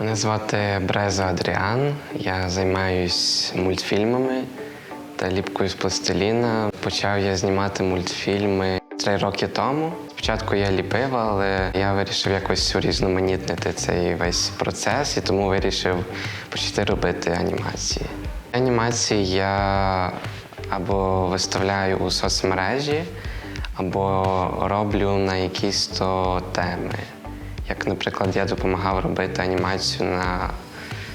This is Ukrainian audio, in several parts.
Мене звати Бреза Адріан. Я займаюсь мультфільмами та ліпкою з пластиліна. Почав я знімати мультфільми три роки тому. Спочатку я ліпив, але я вирішив якось урізноманітнити цей весь процес і тому вирішив почати робити анімації. Анімації я або виставляю у соцмережі, або роблю на якісь то теми. Як, наприклад, я допомагав робити анімацію на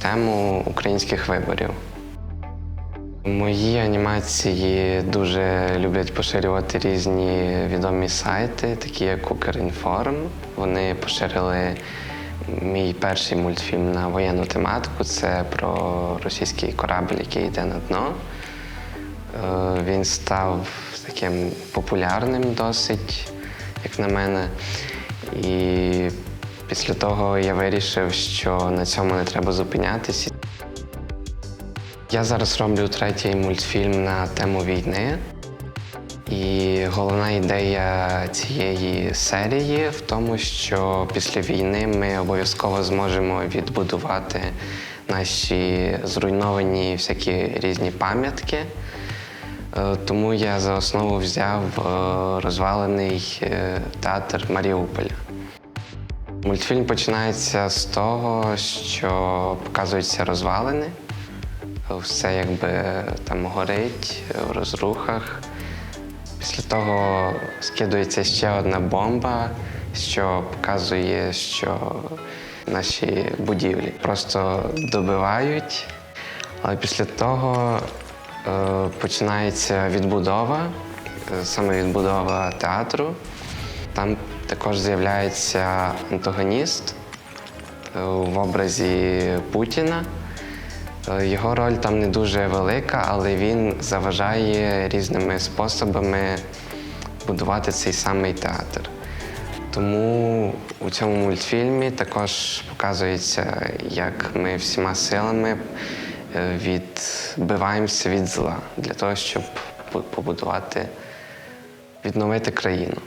тему українських виборів. Мої анімації дуже люблять поширювати різні відомі сайти, такі як Укрінформ. Вони поширили мій перший мультфільм на воєнну тематику. Це про російський корабль, який йде на дно. Е, Він став таким популярним досить, як на мене. І після того я вирішив, що на цьому не треба зупинятися. Я зараз роблю третій мультфільм на тему війни. І головна ідея цієї серії в тому, що після війни ми обов'язково зможемо відбудувати наші зруйновані всякі різні пам'ятки. Е, Тому я за основу взяв е, розвалений е, театр Маріуполя. Мультфільм починається з того, що показуються розвалини. Все якби там горить в розрухах. Після того скидується ще одна бомба, що показує, що наші будівлі просто добивають. Але після того е, починається відбудова, саме відбудова театру. Там також з'являється антагоніст е, в образі Путіна. Е, Його роль там не дуже велика, але він заважає різними способами будувати цей самий театр. Тому у цьому мультфільмі також показується, як ми всіма силами е, відбиваємося від зла для того, щоб побудувати, відновити країну.